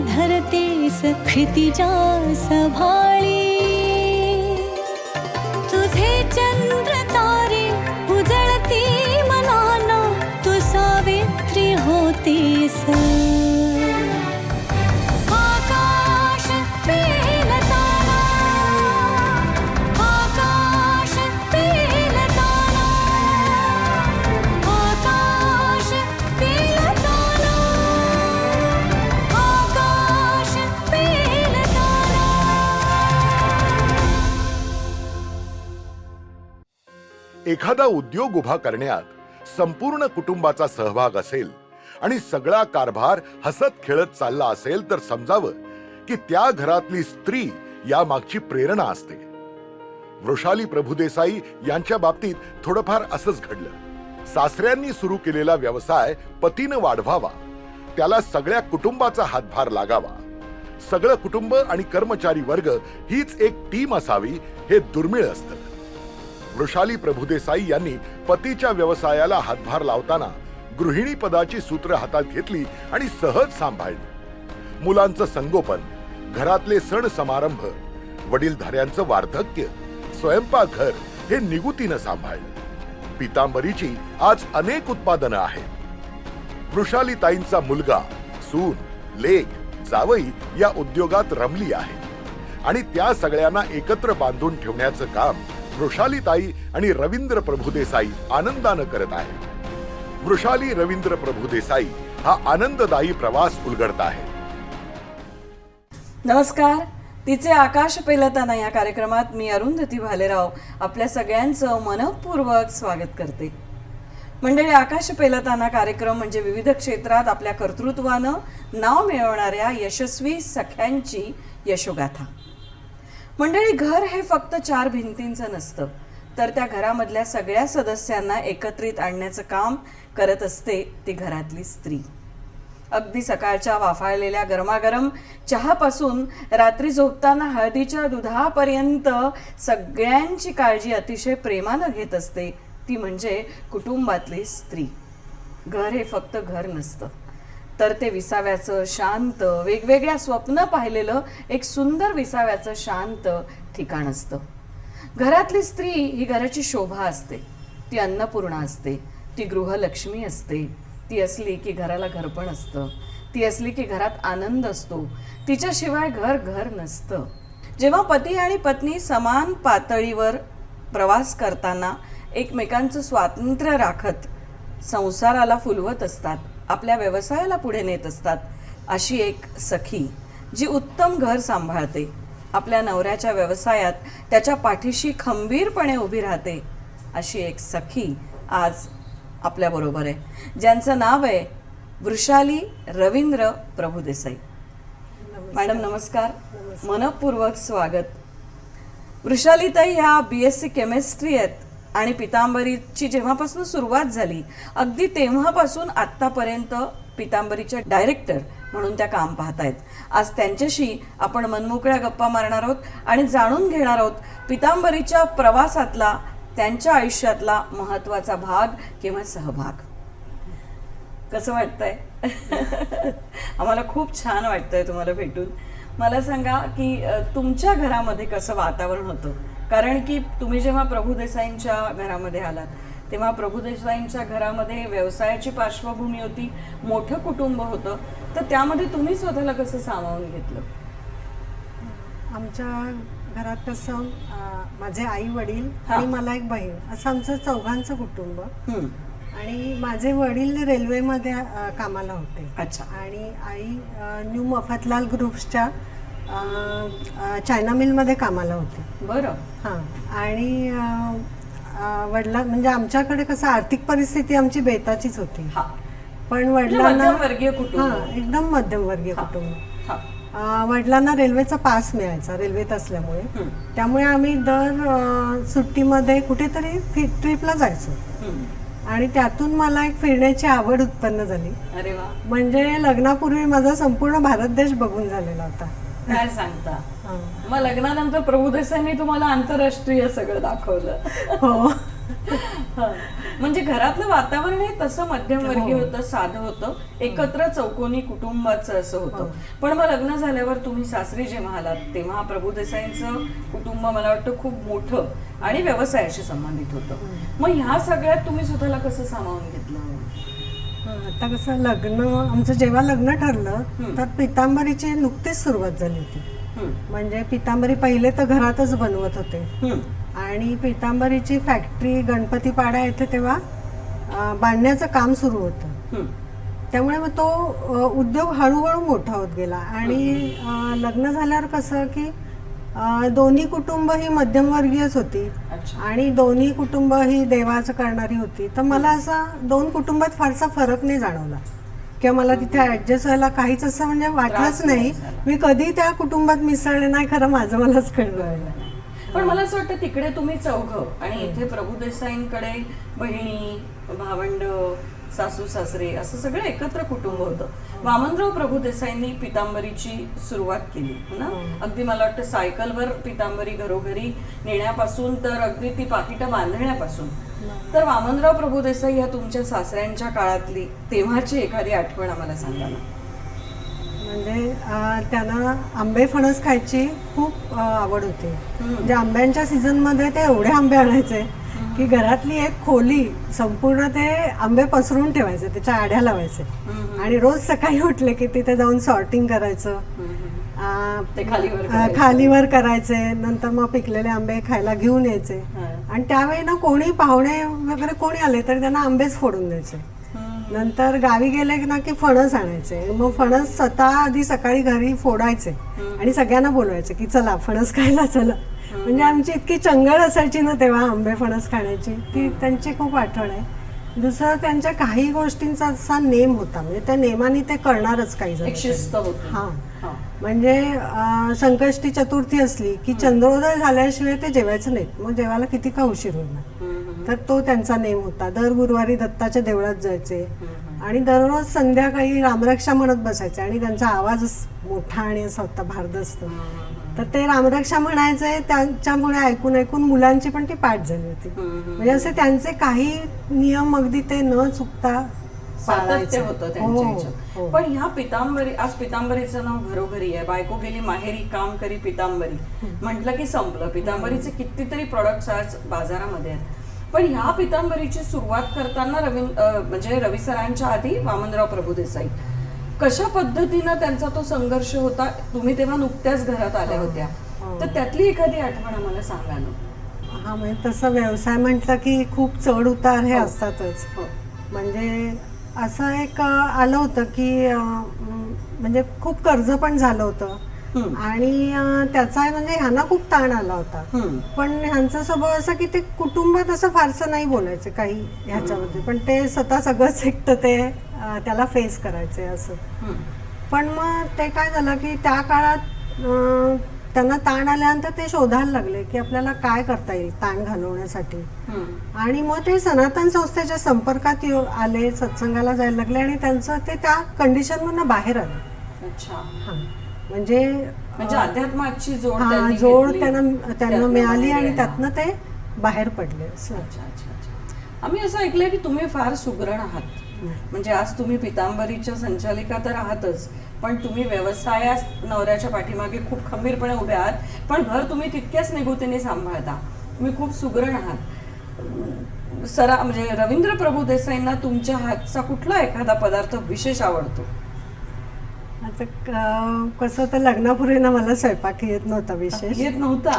धरते सखिति च सभाे एखादा उद्योग उभा करण्यात संपूर्ण कुटुंबाचा सहभाग असेल आणि सगळा कारभार हसत खेळत चालला असेल तर समजावं की त्या घरातली स्त्री या मागची प्रेरणा असते. वृषाली प्रभुदेसाई यांच्या बाबतीत थोडंफार असंच घडलं. सासऱ्यांनी सुरू केलेला व्यवसाय पतीनं वाढवावा. त्याला सगळ्या कुटुंबाचा हातभार लागावा. सगळं कुटुंब आणि कर्मचारी वर्ग हीच एक टीम असावी हे दुर्मिळ असतं. वृषाली प्रभुदेसाई यांनी पतीच्या व्यवसायाला हातभार लावताना गृहिणी पदाची सूत्र हातात घेतली आणि सहज सांभाळली. मुलांचं संगोपन घरातले सण समारंभ वडीलधाऱ्यांचं वार्धक्य स्वयंपाकघर हे निगुतीनं सांभाळलं. पितांबरीची आज अनेक उत्पादनं आहेत. वृषालीताईंचा मुलगा सून लेक जावई या उद्योगात रमली आहे आणि त्या सगळ्यांना एकत्र बांधून ठेवण्याचं काम वृषालीताई आणि रवींद्र प्रभुदेसाई आनंदानं करत आहेत. वृषाली रवींद्र प्रभुदेसाई हा आनंददायी प्रवास उलगडत आहे. नमस्कार. तिचे आकाश पेलताना या कार्यक्रमात मी अरुंधती भालेराव आपल्या सगळ्यांचं मनपूर्वक स्वागत करते. मंडळी आकाश पेलताना कार्यक्रम म्हणजे विविध क्षेत्रात आपल्या कर्तृत्वानं नाव मिळवणाऱ्या यशस्वी सख्यांची यशोगाथा. मंडळी घर हे फक्त चार भिंतींचं नसतं. तर त्या घरामधल्या सगळ्या सदस्यांना एकत्रित आणण्याचं काम करत असते ती घरातली स्त्री. अगदी सकाळच्या वाफाळलेल्या गरमागरम चहापासून रात्री झोपताना हळदीच्या दुधापर्यंत सगळ्यांची काळजी अतिशय प्रेमानं घेत असते. ती म्हणजे कुटुंबातली स्त्री. घर हे फक्त घर नसतं. तर ते विसाव्याचं शांत वेगवेगळ्या स्वप्न पाहिलेलं एक सुंदर विसाव्याचं शांत ठिकाण असतं. घरातली स्त्री ही घराची शोभा असते ती अन्नपूर्णा असते ती गृहलक्ष्मी असते ती असली की घराला घरपण असतं ती असली की घरात आनंद असतो तिच्याशिवाय घर घर नसतं. जेव्हा पती आणि पत्नी समान पातळीवर प्रवास करताना एकमेकांचं स्वातंत्र्य राखत संसाराला फुलवत असतात आपल्या व्यवसायाला पुढे नेत असतात अशी एक सखी जी उत्तम घर सांभाळते. आपल्या नवऱ्याच्या व्यवसायात त्याच्या पाठीशी खंबीरपणे उभी राहते अशी एक सखी आज आपल्याबरोबर आहे. ज्यांचं नाव आहे वृषाली रवींद्र प्रभुदेसाई मॅडम नमस्कार. मनपूर्वक स्वागत. वृषालीताई ह्या बी एस सी केमिस्ट्री आहेत. आणि पितांबरीची जेव्हापासून सुरुवात झाली अगदी तेव्हापासून आत्तापर्यंत पितांबरीच्या डायरेक्टर म्हणून त्या काम पाहतायत. आज त्यांच्याशी आपण मनमोकळ्या गप्पा मारणार आहोत आणि जाणून घेणार आहोत पितांबरीच्या प्रवासातला त्यांच्या आयुष्यातला महत्त्वाचा भाग किंवा सहभाग. कसं वाटतंय? आम्हाला खूप छान वाटतंय तुम्हाला भेटून. मला सांगा की तुमच्या घरामध्ये कसं वातावरण होतं? कारण की तुम्ही जेव्हा प्रभुदेसाईंच्या घरामध्ये आलात तेव्हा प्रभुदेसाईंच्या घरामध्ये व्यवसायाची पार्श्वभूमी होती मोठं कुटुंब होतं तर त्यामध्ये तुम्ही स्वतःला कसं सामावून घेतलं? आमच्या घरात कसं माझे आई वडील. आणि मला एक बहीण असं आमचं चौघांचं कुटुंब. आणि माझे वडील रेल्वेमध्ये कामाला होते. अच्छा. आणि आई न्यू मफतलाल ग्रुप्सच्या चायना मिलमध्ये कामाला होती. बरं. हां. आणि वडिला म्हणजे आमच्याकडे कसं आर्थिक परिस्थिती आमची बेताचीच होती. हा. पण म्हणजे वडिलांना. हा एकदम मध्यमवर्गीय कुटुंब. हा. वडिलांना रेल्वेचा पास मिळायचा रेल्वेत असल्यामुळे. त्यामुळे आम्ही दर सुट्टीमध्ये कुठेतरी फि- ट्रिपला जायचो. आणि त्यातून मला एक फिरण्याची आवड उत्पन्न झाली. म्हणजे लग्नापूर्वी माझा संपूर्ण भारत देश बघून झालेला होता. काय सांगता? हा. मग लग्नानंतर प्रभू देसाईंनी तुम्हाला आंतरराष्ट्रीय सगळं दाखवलं. हो. हा. म्हणजे घरातलं वातावरण हे तसं मध्यमवर्गीय हो. होतं साधं होतं. एकत्र चौकोनी कुटुंबाचं असं होतं. पण मग लग्न झाल्यावर तुम्ही सासरी जेव्हा आलात तेव्हा प्रभू देसाईंचं कुटुंब मला वाटतं खूप मोठं आणि व्यवसायाशी संबंधित होतं. मग ह्या सगळ्यात तुम्ही स्वतःला कसं सामावून घेतलं? आता कसं लग्न आमचं जेव्हा लग्न ठरलं. तर पितांबरीची नुकतीच सुरुवात झाली होती. म्हणजे पितांबरी पहिले तर घरातच बनवत होते. आणि पितांबरीची फॅक्टरी गणपतीपाडा येथे तेव्हा बांधण्याचं काम सुरू होतं. त्यामुळे मग तो उद्योग हळूहळू मोठा होत गेला आणि लग्न झाल्यावर कसं की दोन्ही कुटुंब ही मध्यमवर्गीयच होती. आणि दोन्ही कुटुंब ही देवाचं करणारी होती. तर मला असा दोन कुटुंबात फारसा फरक नाही जाणवला. किंवा मला तिथे ऍडजस्ट व्हायला काहीच असं म्हणजे वाटलंच नाही. मी कधी त्या कुटुंबात मिसळले नाही खरं माझं मलाच कळलं पण मला असं वाटतं तिकडे तुम्ही चौघ आणि इथे प्रभू देसाईंकडे बहिणी भावंड सासू सासरे असं सगळं एकत्र कुटुंब होतं. वामनराव प्रभू देसाईंनी पितांबरीची सुरुवात केली हो ना? अगदी मला वाटतं सायकलवर पितांबरी घरोघरी नेण्यापासून तर अगदी ती पाकिटं बांधण्यापासून. तर वामनराव प्रभू देसाई या तुमच्या सासऱ्यांच्या काळातली तेव्हाची एखादी आठवण आम्हाला सांगा ना. म्हणजे त्यांना आंबे फणस खायची खूप आवड होती. म्हणजे आंब्यांच्या सीझनमध्ये ते एवढे आंबे आणायचे. की घरातली एक खोली संपूर्ण ते आंबे पसरून ठेवायचे त्याच्या आड्या लावायचे. आणि रोज सकाळी उठले की तिथे जाऊन सॉर्टिंग करायचं. खालीवर करायचं. नंतर मग पिकलेले आंबे खायला घेऊन यायचे. आणि त्यावेळी ना कोणी पाहुणे वगैरे कोणी आले तर त्यांना आंबेच फोडून द्यायचे. नंतर गावी गेले ना की फणस आणायचे. मग फणस स्वतः आधी सकाळी घरी फोडायचे. आणि सगळ्यांना बोलवायचे की चला फणस खायला चला. म्हणजे आमची इतकी चंगळ असायची ना तेव्हा आंबे फणस खाण्याची. ती त्यांची खूप आठवण आहे. दुसरं त्यांच्या काही गोष्टींचा असा नेम होता. म्हणजे त्या नेमाने ते करणारच काही जण. हा. म्हणजे संकष्टी चतुर्थी असली की चंद्रोदय झाल्याशिवाय ते जेवायचं नाहीत. मग जेवायला किती का उशीर होणार. तर तो त्यांचा नेम होता. दर गुरुवारी दत्ताच्या देवळात जायचे. आणि दररोज संध्याकाळी रामरक्षा म्हणत बसायचे. आणि त्यांचा आवाज मोठा आणि असा होता भारदस्त. तर ते रामरक्षा म्हणायचे त्यांच्यामुळे ऐकून ऐकून मुलांची पण ती पाठ झाली होती. म्हणजे असे त्यांचे काही नियम अगदी ते न चुकता सातत्य. होतं हो, त्यांच्या हो. पण ह्या पितांबरी आज पितांबरीचं नाव घरोघरी आहे. बायको गेली माहेरी काम करी पितांबरी. म्हटलं की संपलं. पितांबरीचे कितीतरी प्रोडक्ट्स आज बाजारामध्ये आहेत. पण ह्या पितांबरीची सुरुवात करताना रवी म्हणजे रवी सरांच्या आधी वामनराव प्रभुदेसाई. कशा पद्धतीनं त्यांचा तो संघर्ष होता तुम्ही तेव्हा नुकत्याच घरात आल्या होत्या हो. तर त्यातली एखादी आठवण आम्हाला सांगा ना हा म्हणजे तसं व्यवसाय म्हटलं की खूप चढ उतार हे हो. असतातच हो. म्हणजे असं एक आलं होतं की म्हणजे खूप कर्ज पण झालं होतं. आणि त्याचा म्हणजे ह्यांना खूप ताण आला होता. पण ह्यांचा स्वभाव असा की ते कुटुंबात असं फारसं नाही बोलायचे काही ह्याच्यामध्ये. पण ते स्वतः सगळंच एकटं ते त्याला फेस करायचे असं. पण मग ते काय झालं की त्या काळात त्यांना ताण आल्यानंतर ते शोधायला लागले की आपल्याला काय करता येईल ताण घालवण्यासाठी. आणि मग ते सनातन संस्थेच्या संपर्कात आले सत्संगाला जायला लागले आणि त्यांचं ते त्या कंडिशनमधनं बाहेर आले. अच्छा. हा. म्हणजे म्हणजे अध्यात्माची जोड हा त्यांनी जोड घेतली. त्यांना त्यांना त्यातनं मिळाली आणि. त्यातनं ते बाहेर पडले असं. अच्छा अच्छा अच्छा आम्ही असं ऐकलंय की तुम्ही फार सुगरण आहात म्हणजे आज तुम्ही पितांबरीच्या संचालिका तर आहातच पण तुम्ही व्यवसायास नवऱ्याच्या पाठीमागे खूप खंबीरपणे उभे आहात पण घर तुम्ही तितक्याच निगुतीने सांभाळता तुम्ही खूप सुगरण आहात सरा म्हणजे रवींद्र प्रभू देसाईंना तुमच्या हातचा कुठला एखादा पदार्थ विशेष आवडतो आता क- कसं होतं लग्नापूर्वी ना मला स्वयंपाक येत नव्हता विशेष. येत नव्हता?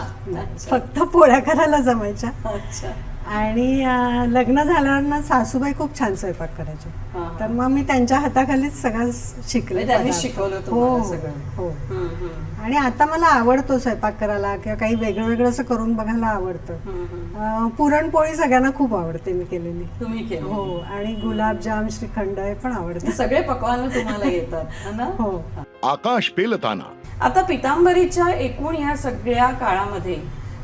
फक्त पोळ्या करायला जमायच्या. अच्छा. आणि लग्न झाल्यावर ना सासूबाई खूप छान स्वयंपाक करायचे. तर मग मी त्यांच्या हाताखालीच सगळं शिकले म्हणजे त्यांनी. शिकवलं हो तुम्हाला हो. हो आणि आता मला आवडतो स्वयंपाक करायला किंवा काही वेगळं वेगळं असं करून बघायला आवडतं. पुरणपोळी सगळ्यांना खूप आवडते मी केलेली. तुम्ही केलं हो आणि गुलाबजाम श्रीखंड हे पण आवडतं. सगळे पकवान तुम्हाला येतात है ना? आकाश पेलताना. आता पितांबरीच्या एकूण ह्या सगळ्या काळामध्ये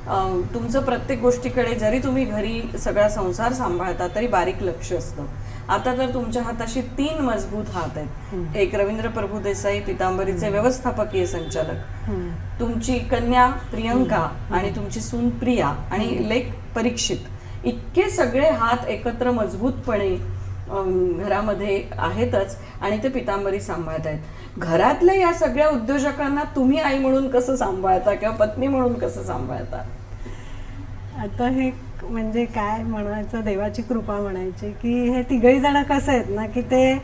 तुमचं प्रत्येक गोष्टीकडे जरी तुम्ही घरी सगळा संसार सांभाळता तरी बारीक लक्ष असतं. आता तर तुमच्या हाताशी तीन मजबूत हात आहेत. एक रवींद्र प्रभू देसाई पितांबरीचे व्यवस्थापकीय संचालक. तुमची कन्या प्रियंका आणि तुमची सून प्रिया आणि लेख परीक्षित. इतके सगळे हात एकत्र मजबूतपणे घरामध्ये आहेतच आणि ते पितांबरी सांभाळत आहेत घरातल्या या सगळ्या उद्योजकांना तुम्ही आई म्हणून कसं सांभाळता किंवा पत्नी म्हणून कसं सांभाळता? आता हे म्हणजे काय म्हणायचं देवाची कृपा म्हणायची की हे तिघही जण कसं आहेत ना की ते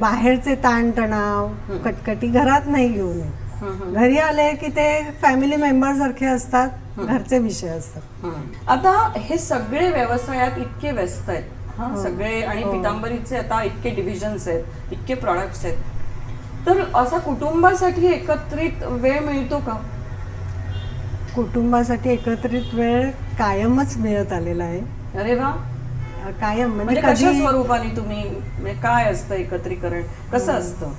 बाहेरचे ताणतणाव कटकटी घरात नाही घेऊन येत. घरी आले की ते फॅमिली मेंबर सारखे असतात घरचे विषय असतात. आता हे सगळे व्यवसायात इतके व्यस्त आहेत. हा सगळे आणि पितांबरीचे आता इतके डिव्हिजन्स आहेत इतके प्रॉडक्ट्स आहेत. तर असा कुटुंबासाठी एकत्रित वेळ मिळतो का? कुटुंबासाठी एकत्रित वेळ कायमच मिळत आलेला आहे. अरे वा. कायम म्हणजे म्हणजे कशा कधी स्वरूपाने तुम्ही म्हणजे काय असतं एकत्रीकरण? कसं असतं?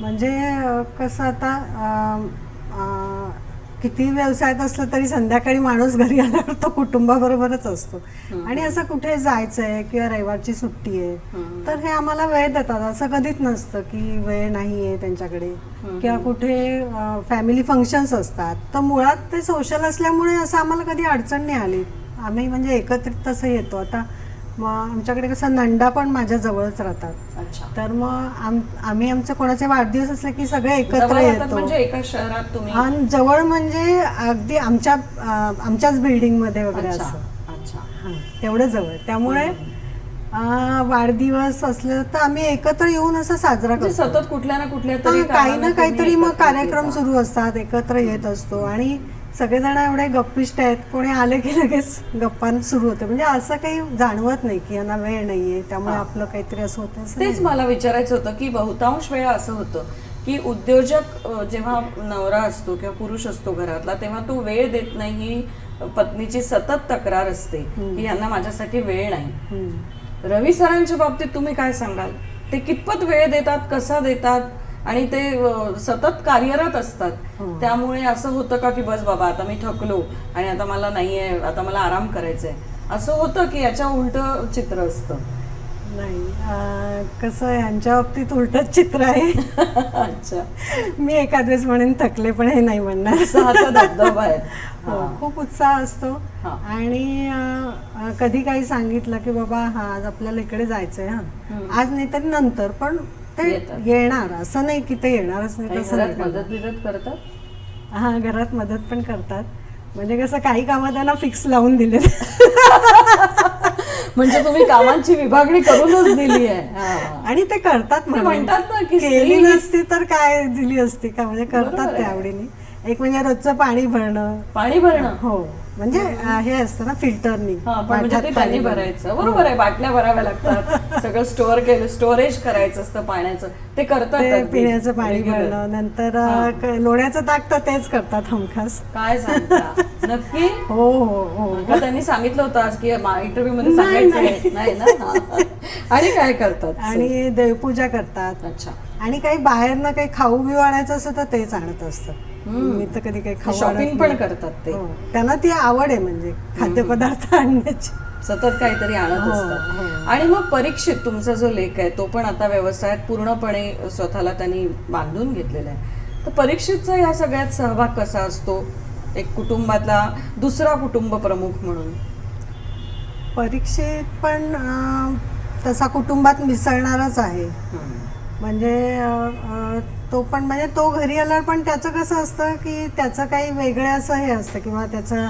म्हणजे अं, कसं आता अं, अं, किती व्यवसायात असलं तरी संध्याकाळी माणूस घरी आल्यावर तो कुटुंबाबरोबरच असतो. आणि असं कुठे जायचंय किंवा रविवारची सुट्टी आहे तर हे आम्हाला वेळ देतात. असं कधीच नसतं की वेळ नाही आहे त्यांच्याकडे. किंवा कुठे फॅमिली फंक्शन्स असतात. तर मुळात ते सोशल असल्यामुळे असं आम्हाला कधी अडचण नाही आली. आम्ही म्हणजे एकत्रित तसं येतो. आता मग आमच्याकडे कसं नंदा पण माझ्या जवळच राहतात. अच्छा. तर मग आम आम्ही आमचे कोणाचे वाढदिवस असले की सगळे एकत्र जवळ येतो. म्हणजे एका शहरात तुम्ही? आणि जवळ म्हणजे अगदी आमच्या अं, आमच्याच बिल्डिंगमध्ये वगैरे अच्छा असं. अच्छा. हा, तेवढं जवळ. त्यामुळे अं, वाढदिवस असलं तर आम्ही एकत्र येऊन असं साजरा म्हणजे करतो. सतत कुठल्या ना कुठल्या हा, काही ना काहीतरी मग कार्यक्रम येता. सुरू असतात एकत्र येत असतो. आणि सगळेजण एवढे गप्पिष्ट आहेत कोणी आले की लगेच गप्पा सुरू होते. म्हणजे असं काही जाणवत नाही की यांना वेळ नाहीये त्यामुळे आपलं काहीतरी असं होतं तेच. मला विचारायचं होतं की बहुतांश वेळा असं होतं की उद्योजक जेव्हा नवरा असतो किंवा पुरुष असतो घरातला तेव्हा तो वेळ देत नाही ही पत्नीची सतत तक्रार असते की यांना माझ्यासाठी वेळ नाही. रवी सरांच्या बाबतीत तुम्ही काय सांगाल? ते कितपत वेळ देतात कसा देतात? आणि ते सतत कार्यरत असतात. त्यामुळे असं होतं का की बस बाबा आता मी थकलो आणि आता मला नाहीये आता मला आराम करायचा आहे असं होतं की याच्या उलट चित्र असतं. नाही कसं यांच्या बाबतीत उलटच चित्र आहे. अच्छा. मी एखाद वेळेस म्हणेन थकले पण हे नाही म्हणणार. हो, खूप उत्साह असतो. हा. आणि कधी काही सांगितलं की बाबा हा आज आपल्याला इकडे जायचंय हा. आज नाही तरी नंतर पण ते येतात. येणार असं नाही की ते येणारच नाही काही तसं घरात नाही करणार. मदत बिदत करतात हा घरात मदत पण करतात म्हणजे कसं काही कामं त्यांना फिक्स लावून दिले म्हणजे तुम्ही कामांची विभागणी करूनच दिली आहे हा. आणि ते करतात ते म्हणून. म्हणतात ना की केली नसती तर काय दिली असती का म्हणजे बरोबर करतात ते आहे. आवडीने एक म्हणजे रोजचं पाणी भरणं पाणी भरणं हो म्हणजे हे असतं ना फिल्टरनी हा पण म्हणजे ते भरायचं. बरोबर आहे बाटल्या भराव्या लागतात. सगळं स्टोअर केलं स्टोरेज करायचं असतं पाण्याचं. ते करतात ते अगदी. पिण्याचं पाणी regular. भरणं नंतर अं, क- लोण्याचं ताक तर तेच करतात हमखास. काय सांगता? नक्की? हो हो हो. का त्यांनी सांगितलं होतं आज की इंटरव्ह्यू मध्ये नाही, सांगायचं नाही. नाही ना? हा. आणि काय करतात? आणि देवपूजा करतात. अच्छा. आणि काही बाहेरनं काही खाऊ बिऊ आणायचं असं तर तेच आणत असतं मी तर कधी काही खाऊ शॉपिंग पण. करतात ते. हो. त्यांना ती आवड आहे म्हणजे खाद्यपदार्थ आणण्याची. सतत काहीतरी आणत हो, असतात. आणि मग परीक्षित तुमचा जो लेख आहे तो पण आता व्यवसायात पूर्णपणे स्वतःला त्यांनी बांधून घेतलेला आहे. तर परीक्षितचा या सगळ्यात सहभाग कसा असतो? एक कुटुंबातला दुसरा कुटुंब प्रमुख म्हणून. परीक्षेत पण तसा कुटुंबात मिसळणारच आहे. म्हणजे तो पण म्हणजे तो घरी आल्यावर पण त्याचं कसं असतं की त्याचं काही वेगळं असं हे असतं किंवा त्याचं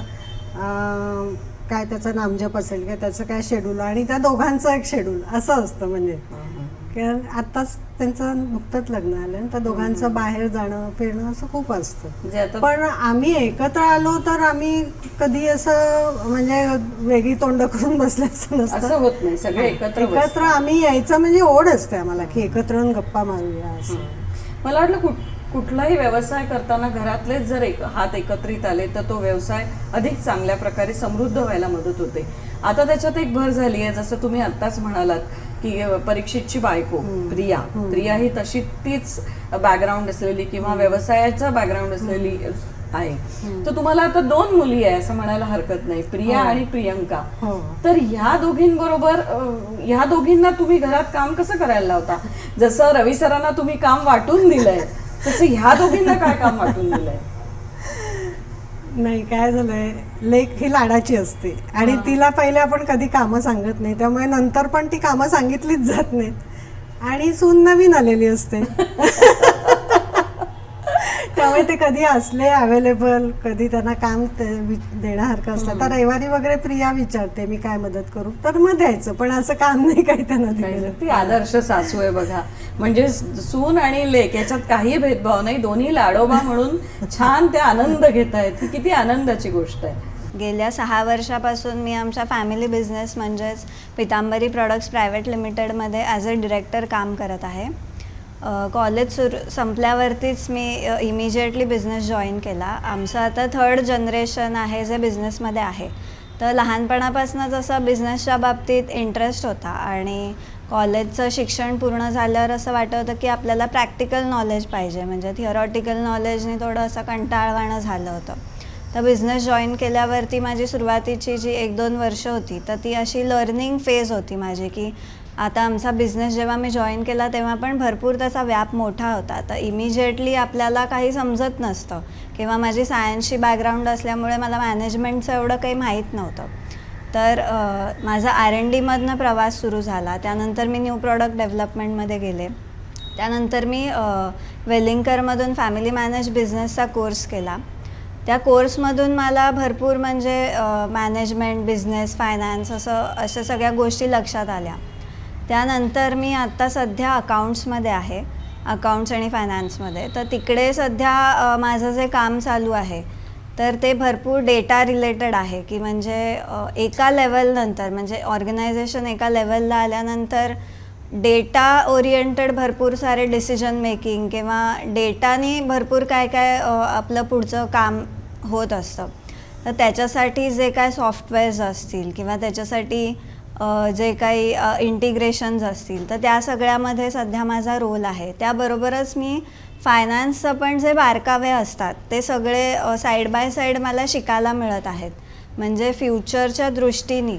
काय त्याचं नामजप असेल किंवा त्याचं काय शेड्यूल आणि त्या दोघांचं एक शेड्यूल असं असतं म्हणजे. कारण आताच त्यांचं नुकतंच लग्न आलं तर दोघांचं बाहेर जाणं फिरणं असं खूप असतं. म्हणजे पण आम्ही एकत्र आलो तर आम्ही कधी असं म्हणजे वेगळी तोंड करून बसले असं असं नसतं होत नाही. सगळे एकत्र. एकत्र आम्ही यायचं म्हणजे ओढ असते आम्हाला की एकत्र येऊन गप्पा मारूया असं. मला वाटलं कुठ कुठलाही व्यवसाय करताना घरातलेच जर एक हात एकत्रित आले तर तो व्यवसाय अधिक चांगल्या प्रकारे समृद्ध व्हायला मदत होते. आता त्याच्यात एक भर झाली आहे. जसं तुम्ही आत्ताच म्हणालात अ, परीक्षितची बायको प्रिया. प्रिया ही तशी तीच बॅकग्राऊंड असलेली किंवा व्यवसायाचा बॅकग्राऊंड असलेली आहे. तर तुम्हाला आता दोन मुली आहे असं म्हणायला हरकत नाही. प्रिया आणि प्रियंका. हो. तर ह्या दोघींबरोबर ह्या दोघींना तुम्ही घरात काम कसं करायला लावता? जसं रवी सरांना तुम्ही काम वाटून दिलंय तसं ह्या दोघींना काय काम वाटून दिलंय? नाही काय झालंय? लेख ही लाडाची असते. आणि तिला पहिले आपण कधी कामं सांगत नाही त्यामुळे नंतर पण ती कामं सांगितलीच जात नाहीत. आणि सून नवीन आलेली असते. त्यामुळे ते कधी असले अवेलेबल कधी त्यांना काम ते वि- देण्यासारखं असलं. तर रविवारी वगैरे प्रिया विचारते मी काय मदत करू? तर मग द्यायचं पण असं काम नाही काही त्यांना दिलेलं. ती आदर्श सासू आहे बघा. म्हणजे सून आणि लेक याच्यात काही भेदभाव नाही. दोन्ही लाडोबा म्हणून छान ते आनंद घेत आहेत. ही किती आनंदाची गोष्ट आहे. गेल्या सहा वर्षापासून मी आमच्या फॅमिली बिझनेस म्हणजेच पितांबरी प्रॉडक्ट्स प्रायव्हेट लिमिटेडमध्ये ॲज अ डिरेक्टर काम करत आहे. कॉलेज सुरू संपल्यावरतीच मी इमिजिएटली बिझनेस जॉईन केला. आमचं आता थर्ड जनरेशन आहे जे बिझनेसमध्ये आहे. तर लहानपणापासून जसं बिझनेसच्या बाबतीत इंटरेस्ट होता आणि कॉलेजचं शिक्षण पूर्ण झाल्यावर असं वाटत होतं की आपल्याला प्रॅक्टिकल नॉलेज पाहिजे. म्हणजे थिअरॉटिकल नॉलेजने थोडं असं कंटाळवाणं झालं होतं. तर बिझनेस जॉईन केल्यावरती माझी सुरुवातीची जी एक दोन वर्ष होती तर ती अशी लर्निंग फेज होती माझी की आता आमचा बिझनेस जेव्हा मी जॉईन केला तेव्हा पण भरपूर त्याचा व्याप मोठा होता. तर इमिजिएटली आपल्याला काही समजत नसतं. किंवा माझी सायन्सची बॅकग्राऊंड असल्यामुळे मला मॅनेजमेंटचं एवढं काही माहीत नव्हतं. तर माझा आर एन डीमधनं प्रवास सुरू झाला. त्यानंतर मी न्यू प्रॉडक्ट डेव्हलपमेंटमध्ये गेले. त्यानंतर मी वेलिंगकरमधून फॅमिली मॅनेज बिझनेसचा कोर्स केला. त्या कोर्समधून मला भरपूर म्हणजे मॅनेजमेंट बिझनेस फायनान्स असं अशा सगळ्या गोष्टी लक्षात आल्या. त्यानंतर मी आत्ता सध्या अकाउंट्समध्ये आहे अकाउंट्स आणि फायनान्समध्ये. तर तिकडे सध्या माझं जे काम चालू आहे तर ते भरपूर डेटा रिलेटेड आहे की म्हणजे एका लेवलनंतर म्हणजे ऑर्गनायझेशन एका लेवलला आल्यानंतर डेटा ओरिएंटेड भरपूर सारे डिसिजन मेकिंग किंवा डेटाने भरपूर काय काय आपलं पुढचं काम होत असतं. तर त्याच्यासाठी जे काय सॉफ्टवेअर्स असतील किंवा त्याच्यासाठी जे काही इंटिग्रेशन्स असतील तर त्या सगळ्यामध्ये सध्या माझा रोल आहे. त्याबरोबरच मी फायनान्सचं पण जे बारकावे असतात ते सगळे साईड बाय साईड मला शिकायला मिळत आहेत. म्हणजे फ्युचरच्या दृष्टीने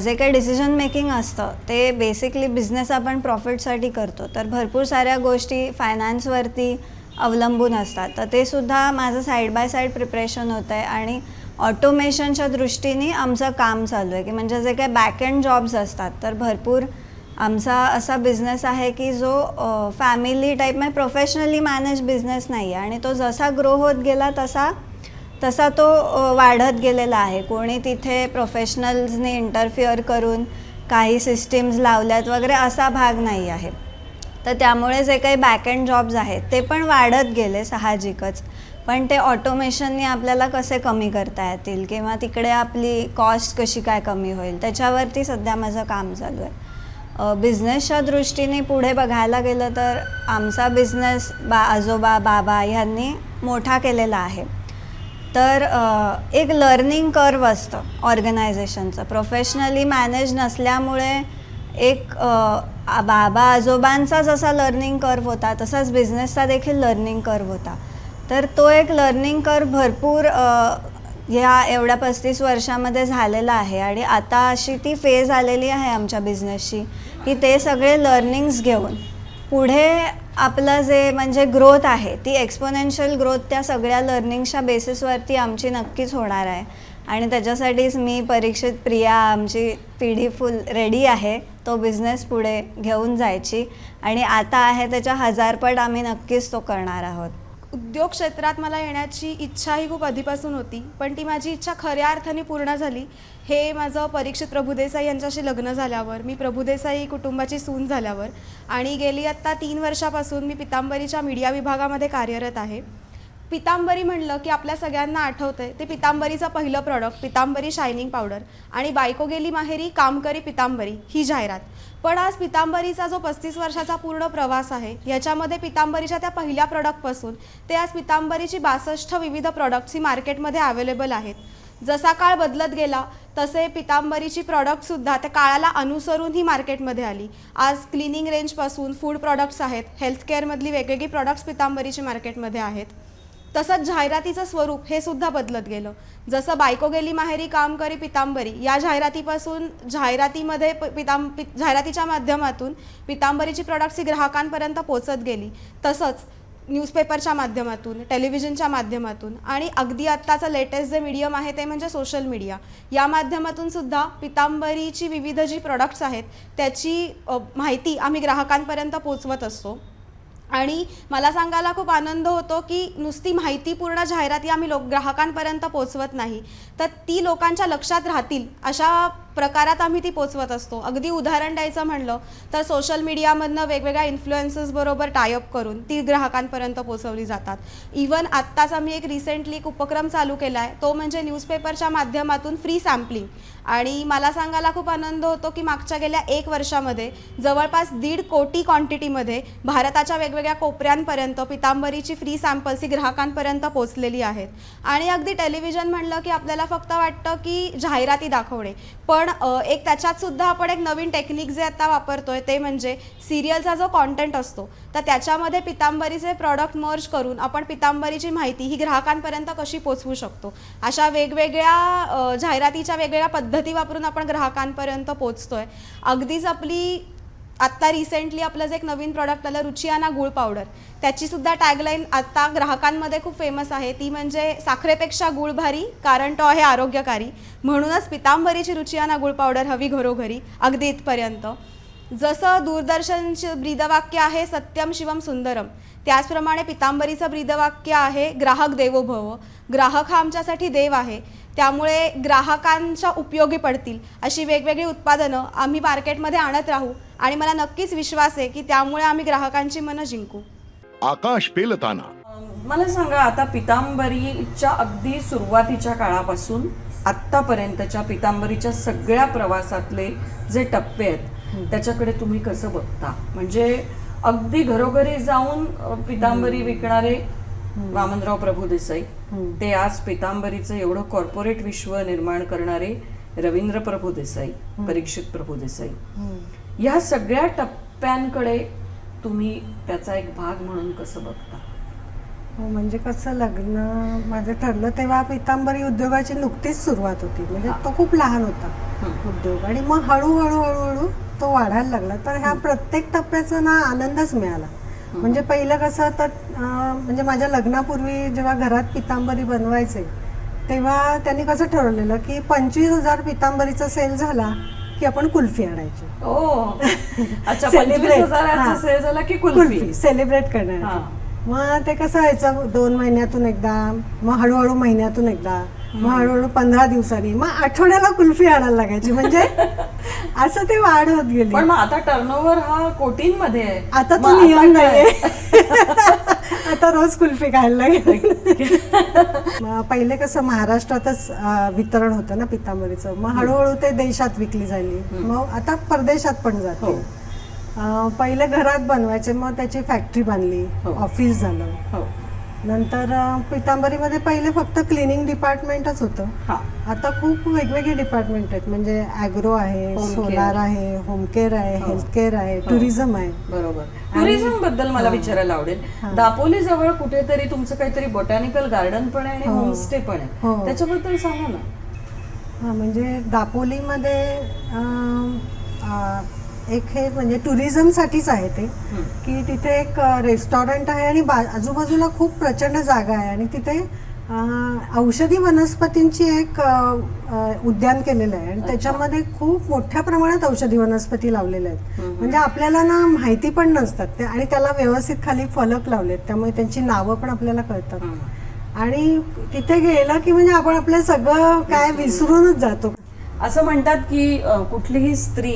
जे काही डिसिजन मेकिंग असतं ते बेसिकली बिझनेस आपण प्रॉफिटसाठी करतो. तर भरपूर साऱ्या गोष्टी फायनान्सवरती अवलंबून असतात. तर ते सुद्धा माझं साईड बाय साईड प्रिपरेशन होतं आहे आणि ऑटोमेशनच्या दृष्टीने आमचं काम चालू आहे की म्हणजे जे काही बॅकएंड जॉब्स असतात तर भरपूर आमचा असा बिझनेस आहे की जो फॅमिली टाईप म्हणजे प्रोफेशनली मॅनेज बिझनेस नाही आहे आणि तो जसा ग्रो होत गेला तसा तसा तो वाढत गेलेला आहे. कोणी तिथे प्रोफेशनल्सने इंटरफिअर करून काही सिस्टीम्स लावल्यात वगैरे असा भाग नाही आहे. तर त्यामुळे जे काही बॅकएंड जॉब्स आहेत ते पण वाढत गेले साहजिकच. पण ते ऑटोमेशनने आपल्याला कसे कमी करता येतील? किंवा तिकडे आपली कॉस्ट कशी काय कमी होईल? त्याच्यावरती सध्या माझं काम चालू आहे. बिझनेसच्या दृष्टीने पुढे बघायला गेलं तर आमचा बिझनेस बा आजोबा बाबा ह्यांनी मोठा केलेला आहे. तर एक लर्निंग कर्व असतं ऑर्गनायझेशनचं प्रोफेशनली मॅनेज नसल्यामुळे एक बाबा आजोबांचा जसा लर्निंग कर्व होता तसाच बिझनेसचा देखील लर्निंग कर्व होता. तर तो एक लर्निंग कर भरपूर ह्या एवढ्या पस्तीस वर्षामध्ये झालेला आहे आणि आता अशी ती फेज आलेली आहे आमच्या बिझनेसची की ते सगळे लर्निंग्स घेऊन पुढे आपलं जे म्हणजे ग्रोथ आहे ती एक्सपोनेन्शियल ग्रोथ त्या सगळ्या लर्निंगच्या बेसिसवरती आमची नक्कीच होणार आहे. आणि त्याच्यासाठीच मी परीक्षित प्रिया आमची पिढी फुल रेडी आहे तो बिझनेस पुढे घेऊन जायची. आणि आता आहे त्याच्या हजारपट आम्ही नक्कीच तो करणार आहोत. उद्योग क्षेत्रात मला येण्याची इच्छा ही खूप आधीपासून होती पण ती माझी इच्छा खऱ्या अर्थाने पूर्ण झाली. हे माझं परीक्षित प्रभुदेसाई यांच्याशी लग्न झाल्यावर मी प्रभुदेसाई कुटुंबाची सून झाल्यावर आणि गेली आत्ता तीन वर्षापासून मी पितांबरीच्या मीडिया विभागामध्ये कार्यरत आहे. पितांबरी म्हणलं की आपल्या सगळ्यांना आठवतंय. ते पितांबरीचं पहिलं प्रॉडक्ट पितांबरी शायनिंग पावडर आणि बायको गेली माहेरी काम करी पितांबरी ही जाहिरात. पण आज पितांबरीचा जो पस्तीस वर्षाचा पूर्ण प्रवास आहे याच्यामध्ये पितांबरीच्या त्या पहिल्या प्रॉडक्टपासून ते आज पितांबरीची बासष्ट विविध प्रॉडक्ट्स ही मार्केटमध्ये अवेलेबल आहेत. जसा काळ बदलत गेला तसे पितांबरीची प्रॉडक्टसुद्धा त्या काळाला अनुसरून ही मार्केटमध्ये आली. आज क्लिनिंग रेंजपासून फूड प्रॉडक्ट्स आहेत हेल्थकेअरमधली वेगवेगळी प्रॉडक्ट्स पितांबरीची मार्केटमध्ये आहेत. तसंच जाहिरातीचं स्वरूप हे सुद्धा बदलत गेलं. जसं बायको गेली माहेरी काम करी पितांबरी. या जाहिरातीपासून जाहिरातीमध्ये प- पितां पि जाहिरातीच्या माध्यमातून पितांबरीची प्रॉडक्ट्स ही ग्राहकांपर्यंत पोचत गेली. तसंच न्यूजपेपरच्या माध्यमातून टेलिव्हिजनच्या माध्यमातून आणि अगदी आत्ताचं लेटेस्ट जे मीडियम आहे ते म्हणजे सोशल मीडिया या माध्यमातून सुद्धा पितांबरीची विविध जी प्रॉडक्ट्स आहेत त्याची माहिती आम्ही ग्राहकांपर्यंत पोचवत असतो. आणि मला सांगायला खूप आनंद होतो की नुसती माहितीपूर्ण जाहिराती आम्ही लोक ग्राहकांपर्यंत पोचवत नाही. तर ती लोकांच्या लक्षात राहतील अशा प्रकारात आम्ही ती पोचवत असतो. अगदी उदाहरण द्यायचं म्हणलं तर सोशल मीडियामधनं वेगवेगळ्या इन्फ्लुएन्सेसबरोबर टायअप करून ती ग्राहकांपर्यंत पोचवली जातात. इवन आत्ताच आम्ही एक रिसेंटली एक उपक्रम चालू केला आहे तो म्हणजे न्यूजपेपरच्या माध्यमातून फ्री सॅम्पलिंग आणि मला सांगायला खूप आनंद होतो की मागच्या गेल्या एक वर्षामध्ये जवळपास दीड कोटी क्वांटिटीमध्ये भारताच्या वेगवेगळ्या कोपऱ्यांपर्यंत पितांबरीची फ्री सॅम्पल्स ही ग्राहकांपर्यंत पोचलेली आहेत. आणि अगदी टेलिव्हिजन म्हणलं की आपल्याला फक्त वाटतं की जाहिराती दाखवणे. पण पण एक त्याच्यात सुद्धा आपण एक नवीन टेक्निक जे आता वापरतोय ते म्हणजे सिरियलचा जो कॉन्टेंट असतो तर त्याच्यामध्ये पितांबरीचे प्रॉडक्ट मर्ज करून आपण पितांबरीची माहिती ही ग्राहकांपर्यंत कशी पोचवू शकतो? अशा वेगवेगळ्या जाहिरातीच्या वेगवेगळ्या पद्धती वापरून आपण ग्राहकांपर्यंत पोचतोय. अगदीच आपली आत्ता रिसेंटली आपलं जे एक नवीन प्रॉडक्ट आलं रुचियाना गुळ पावडर त्याची सुद्धा टॅगलाईन आत्ता ग्राहकांमध्ये खूप फेमस आहे. ती म्हणजे साखरेपेक्षा गुळ भारी कारण तो आहे आरोग्यकारी. म्हणूनच पितांबरीची रुचियाना गुळ पावडर हवी घरोघरी अगदी इथपर्यंत. जसं दूरदर्शनचं ब्रीदवाक्य आहे सत्यम शिवम सुंदरम. त्याचप्रमाणे पितांबरीचं ब्रीदवाक्य आहे ग्राहक देवो भव. ग्राहक हा आमच्यासाठी देव आहे. त्यामुळे ग्राहकांच्या उपयोगी पडतील अशी वेगवेगळी उत्पादनं आम्ही मार्केटमध्ये आणत राहू. आणि मला नक्कीच विश्वास आहे की त्यामुळे आम्ही ग्राहकांची मनं जिंकू. आकाश पेलताना. मला सांगा आता पितांबरीच्या अगदी सुरुवातीच्या काळापासून आत्तापर्यंतच्या पितांबरीच्या सगळ्या प्रवासातले जे टप्पे आहेत त्याच्याकडे तुम्ही कसं बघता? म्हणजे अगदी घरोघरी जाऊन पितांबरी विकणारे वामनराव प्रभुदेसाई ते आज पितांबरीचं एवढं कॉर्पोरेट विश्व निर्माण करणारे रवींद्र प्रभुदेसाई परीक्षित प्रभुदेसाई या सगळ्या टप्प्यांकडे तुम्ही त्याचा एक भाग म्हणून कसं बघता? हो, म्हणजे कसं लग्न माझं ठरलं तेव्हा पितांबरी उद्योगाची नुकतीच सुरुवात होती. म्हणजे तो खूप लहान होता. उद्योग. आणि मग हळूहळू हळूहळू तो वाढायला लागला. तर ह्या प्रत्येक टप्प्याचा ना आनंदच मिळाला. म्हणजे पहिलं कसं तर म्हणजे माझ्या लग्नापूर्वी जेव्हा घरात पितांबरी बनवायचे तेव्हा त्यांनी कसं ठरवलेलं की पंचवीस हजार पितांबरीचा सेल झाला की आपण कुल्फी आणायची. अच्छा. सेल झाला की कुल्फी? सेलिब्रेट करणार हा. मग ते कसं व्हायचं दोन महिन्यातून एकदा मग हळूहळू महिन्यातून एकदा मग हळूहळू पंधरा दिवसांनी मग आठवड्याला कुल्फी आणायला लागायची. म्हणजे असं ते वाढ होत गेली. पण मग आता टर्नओव्हर हा कोटींमध्ये आहे. आता मग तो नियम काय? नाहीये. आता रोज कुल्फी खायला लागेल. मग पहिले कसं महाराष्ट्रातच अं, वितरण होतं ना पितांबरीचं. मग हळूहळू ते देशात विकली झाली. मग आता परदेशात पण जाते. हो. अं, पहिले घरात बनवायचे मग त्याची फॅक्टरी बांधली. हो. ऑफिस झालं. हो. नंतर पितांबरीमध्ये पहिले फक्त क्लिनिंग डिपार्टमेंटच होतं. हा. आता खूप वेगवेगळे डिपार्टमेंट आहेत. म्हणजे ॲग्रो आहे Home care. सोलार आहे होम केअर आहे हेल्थ केअर आहे टुरिझम आहे. बरोबर. टुरिझमबद्दल मला विचारायला आवडेल. दापोली जवळ कुठेतरी तुमचं काहीतरी बोटॅनिकल गार्डन पण आहे आणि हो. होमस्टे पण आहे. हो. त्याच्याबद्दल सांगा ना. हा म्हणजे दापोलीमध्ये अं, अं, एक हे म्हणजे टुरिझमसाठीच आहे ते. की तिथे एक रेस्टॉरंट आहे आणि बा आजूबाजूला खूप प्रचंड जागा आहे आणि तिथे औषधी वनस्पतींची एक उद्यान केलेलं आहे. आणि त्याच्यामध्ये खूप मोठ्या प्रमाणात औषधी वनस्पती लावलेल्या आहेत. म्हणजे आपल्याला ना माहिती पण नसतात ते आणि त्याला व्यवस्थित खाली फलक लावलेत. त्यामुळे त्यांची नावं पण आपल्याला कळतात. आणि तिथे गेलं की म्हणजे आपण आपलं सगळं काय विसरूनच जातो. असं म्हणतात की कुठलीही स्त्री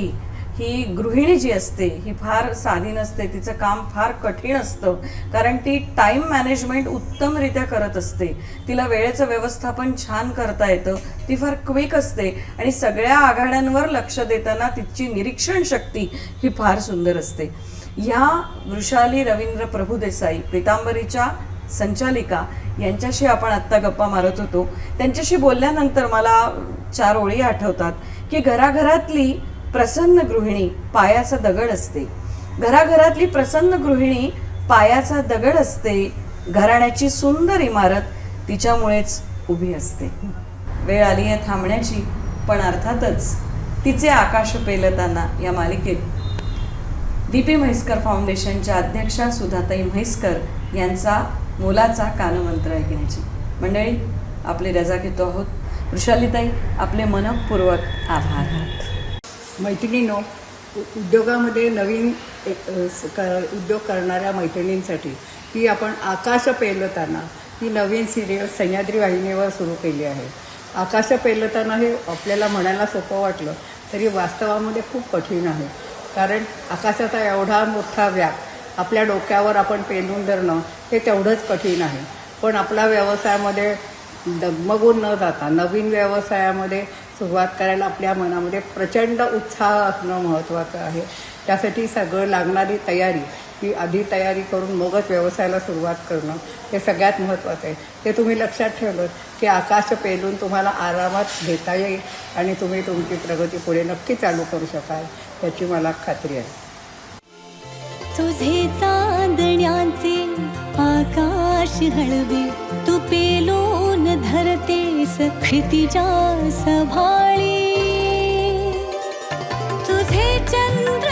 ही गृहिणी जी असते ही फार साधी नसते तिचं काम फार कठीण असतं. कारण ती टाइम मॅनेजमेंट उत्तमरित्या करत असते. तिला वेळेचं व्यवस्थापन छान करता येतं. ती फार क्विक असते. आणि सगळ्या आघाड्यांवर लक्ष देताना तिची निरीक्षण शक्ती ही फार सुंदर असते. ह्या वृषाली रवींद्र प्रभुदेसाई पितांबरीच्या संचालिका यांच्याशी आपण आत्ता गप्पा मारत होतो. त्यांच्याशी बोलल्यानंतर मला चार ओळी आठवतात की घराघरातली प्रसन्न गृहिणी पायाचा दगड असते. घराघरातली प्रसन्न गृहिणी पायाचा दगड असते. घराण्याची सुंदर इमारत तिच्यामुळेच उभी असते. वेळ आली आहे थांबण्याची पण अर्थातच तिचे आकाश पेलताना या मालिकेत दीपी म्हैसकर फाउंडेशनच्या अध्यक्षा सुधाताई म्हैसकर यांचा मोलाचा कानमंत्र ऐकण्याची. मंडळी आपली रजा घेतो आहोत. वृषालीताई आपले मनपूर्वक आभार. मैत्रिणीनो उद्योगामध्ये नवीन क- उद्योग करणाऱ्या मैत्रिणींसाठी ही आपण आकाश पेलताना ही नवीन सिरियल सह्याद्री वाहिनीवर सुरू केली आहे. आकाश पेलताना हे आपल्याला म्हणायला सोपं वाटलं तरी वास्तवामध्ये खूप कठीण आहे. कारण आकाशाचा एवढा मोठा व्याप आपल्या डोक्यावर आपण पेलून धरणं हे तेवढंच कठीण आहे. पण आपला व्यवसायामध्ये डगमगून न जाता नवीन व्यवसायामध्ये सुरुवात करायला आपल्या मनामध्ये प्रचंड उत्साह असणं महत्त्वाचं आहे. त्यासाठी सगळं लागणारी तयारी ही आधी तयारी करून मगच व्यवसायाला सुरुवात करणं हे सगळ्यात महत्त्वाचं आहे. ते तुम्ही लक्षात ठेवलं की आकाश पेलून तुम्हाला आरामात घेता येईल आणि तुम्ही तुमची प्रगती पुढे नक्की चालू करू शकाल याची मला खात्री आहे. तुझे चांदण्याचे आकाश हळवे तू पेलून धरतेस क्षितिजा सभाळी. तुझे चंद्र